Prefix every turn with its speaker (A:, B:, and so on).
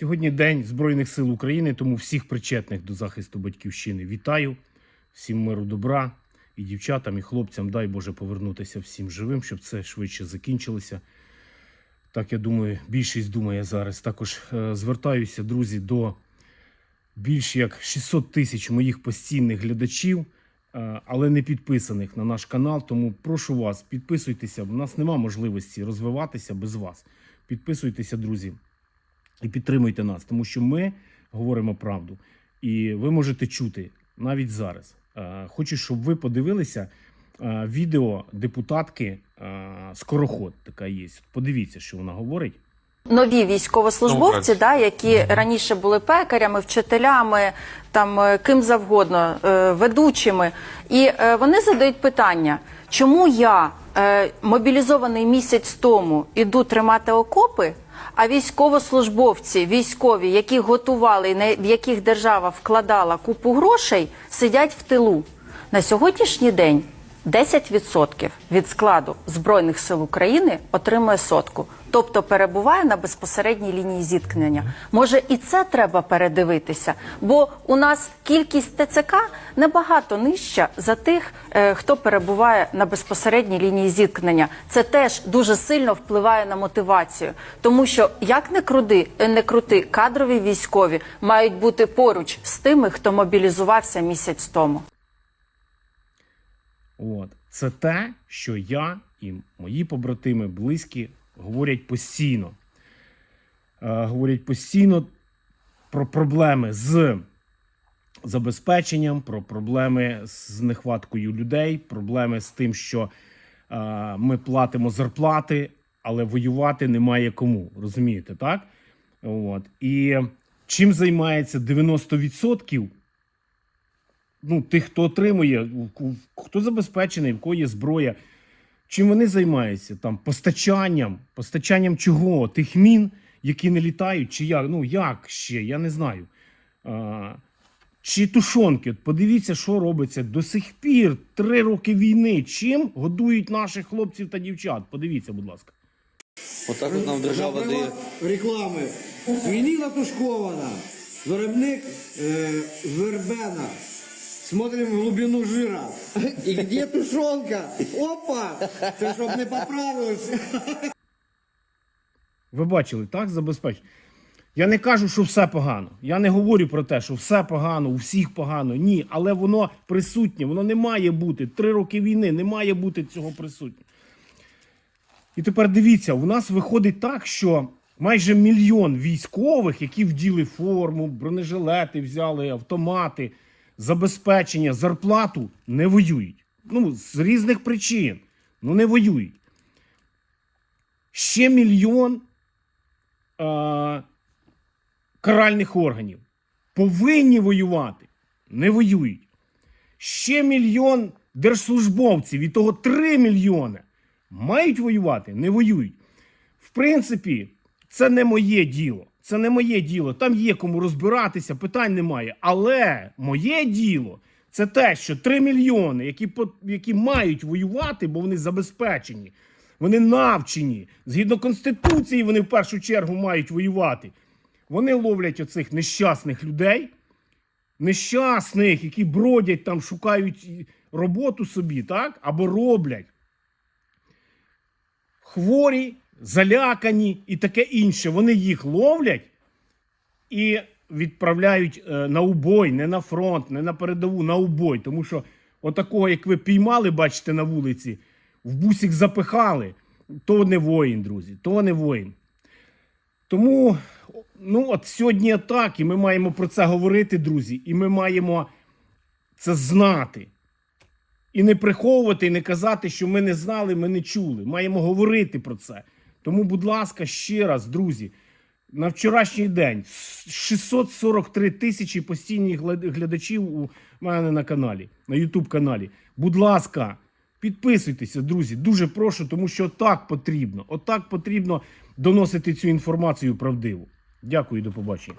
A: Сьогодні День Збройних сил України, тому всіх причетних до захисту батьківщини вітаю. Всім миру добра і дівчатам, і хлопцям. Дай Боже повернутися всім живим, щоб це швидше закінчилося. Так я думаю, більшість думає зараз. Також е, звертаюся, друзі, до більш як 600 тисяч моїх постійних глядачів, е, але не підписаних на наш канал. Тому прошу вас, підписуйтеся. У нас нема можливості розвиватися без вас. Підписуйтеся, друзі, і підтримуйте нас, тому що ми говоримо правду. І ви можете чути навіть зараз. Е, Хочу, щоб ви подивилися е, відео депутатки е, Скороход. Така є. Подивіться, що вона говорить.
B: нові військовослужбовці, да, які раніше були пекарями, вчителями, там ким завгодно, ведучими, і вони задають питання, чому я мобілізований місяць тому іду тримати окопи. А військовослужбовці, військові, які готували, на- в яких держава вкладала купу грошей, сидять в тилу. На сьогоднішній день 10% від складу Збройних сил України отримує сотку, тобто перебуває на безпосередній лінії зіткнення. Може, і це треба передивитися, бо у нас кількість ТЦК набагато нижча за тих, е, хто перебуває на безпосередній лінії зіткнення. Це теж дуже сильно впливає на мотивацію, тому що як не крути, не крути, кадрові військові мають бути поруч з тими, хто мобілізувався місяць тому.
A: От це те, що я і мої побратими близькі говорять постійно. Е, говорять постійно про проблеми з забезпеченням, про проблеми з нехваткою людей, проблеми з тим, що е, ми платимо зарплати, але воювати немає кому. Розумієте, так? От. І чим займається 90% ну, тих, хто отримує, хто забезпечений, в кого є зброя. Чим вони займаються? Там постачанням, постачанням чого? Тих мін, які не літають, чи як? Ну як ще? Я не знаю. А, чи тушонки? От Подивіться, що робиться до сих пір. Три роки війни. Чим годують наших хлопців та дівчат? Подивіться, будь ласка.
C: Отак от нам держава дає.
D: Реклами. Свинина тушкована. Виробник е, вербена. Смотрим в глубину жира. І де тушонка? Опа! Це щоб не поправилось.
A: Ви бачили, так? Забезпечення. Я не кажу, що все погано. Я не говорю про те, що все погано, у всіх погано. Ні, але воно присутнє, воно не має бути. Три роки війни не має бути цього присутнє. І тепер дивіться, у нас виходить так, що майже мільйон військових, які вділи форму, бронежилети взяли, автомати, забезпечення, зарплату, не воюють. Ну, з різних причин. Ну, не воюють. Ще мільйон е, каральних органів повинні воювати, не воюють. Ще мільйон держслужбовців, і того 3 мільйони мають воювати, не воюють. В принципі, це не моє діло. Це не моє діло. Там є кому розбиратися, питань немає. Але моє діло це те, що 3 мільйони, які, які мають воювати, бо вони забезпечені, вони навчені. Згідно Конституції, вони в першу чергу мають воювати. Вони ловлять оцих нещасних людей, нещасних, які бродять там, шукають роботу собі, так? Або роблять хворі, залякані і таке інше. Вони їх ловлять і відправляють е, на убой, не на фронт, не на передову, на убой. Тому що отакого, як ви піймали, бачите, на вулиці, в бусик запихали, то не воїн, друзі, то не воїн. Тому, ну, от сьогодні так, і ми маємо про це говорити, друзі, і ми маємо це знати. І не приховувати, і не казати, що ми не знали, ми не чули. Маємо говорити про це. Тому, будь ласка, ще раз, друзі, на вчорашній день 643 тисячі постійних глядачів у мене на каналі, на YouTube каналі. Будь ласка, підписуйтеся, друзі. Дуже прошу, тому що так потрібно. Отак потрібно доносити цю інформацію правдиву. Дякую, до побачення.